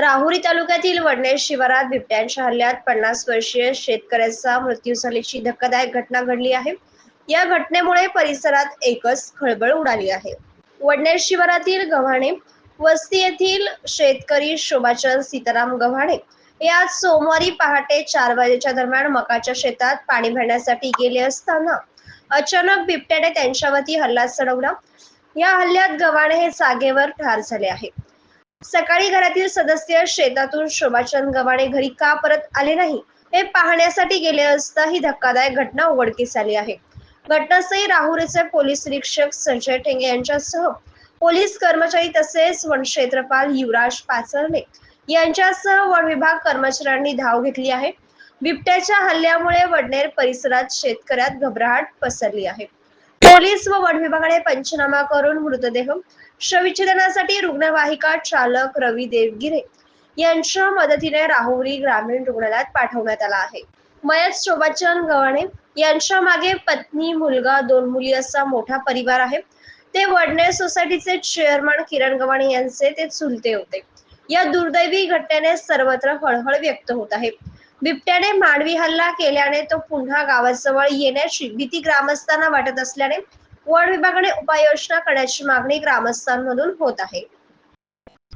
राहुरी तालुक्यातील वडनेर शिवारात बिबट्यांच्या हल्ल्यात पन्नास वर्षीय शेतकऱ्याचा मृत्यू झाल्याची धक्कादायक घटना घडली आहे. या घटनेमुळे परिसरात एकच खळबळ उडाली आहे. वडनेर शिवारातील गव्हाणे वस्ती येथील शेतकरी शोभाचंद सीताराम गव्हाणे या सोमवारी पहाटे चार वाजेच्या दरम्यान मकाच्या शेतात पाणी भरण्यासाठी गेले असताना अचानक बिबट्याने त्यांच्यावरती हल्ला चढवला. या हल्ल्यात गव्हाणे हे जागेवर ठार झाले आहे. सकाळी घरातील सदस्य शेतातून शोभाचंद गव्हाणे घरी का परत आले नाही हे पाहण्यासाठी गेले असता ही धक्कादायक घटना उघडकीस आली आहे. घटनास्थळी राहुरीचे पोलीस निरीक्षक संजय ठेंगे यांच्यासह पोलीस कर्मचारी तसेच वन क्षेत्रपाल युवराज पाचरणे यांच्यासह वन विभाग कर्मचाऱ्यांनी धाव घेतली आहे. बिबट्याच्या हल्ल्यामुळे वडनेर परिसरात शेतकऱ्यात घबराट पसरली आहे. पोलीस व वन विभागाने पंचनामा करून मृतदेह शवविच्छेदनासाठी रुग्णवाहिका चालक रवी देवगिरे यांच्या मदतीने राहुरी ग्रामीण रुग्णालयात पाठवण्यात आला आहे. मयत शोभाचंद गव्हाणे यांच्या मागे पत्नी मुलगा दोन मुली असा मोठा परिवार आहे. ते वडनेर सोसायटीचे चेअरमन किरण गव्हाणे यांचे ते चुलते होते. या दुर्दैवी घटनेने सर्वत्र हळहळ व्यक्त होत आहे. बिबट्याने मानवी हल्ला केल्याने तो पुन्हा गावाजवळ येण्याची भीती ग्रामस्थांना वाटत असल्याने वन विभागाने उपाययोजना करण्याची मागणी ग्रामस्थांमधून होत आहे.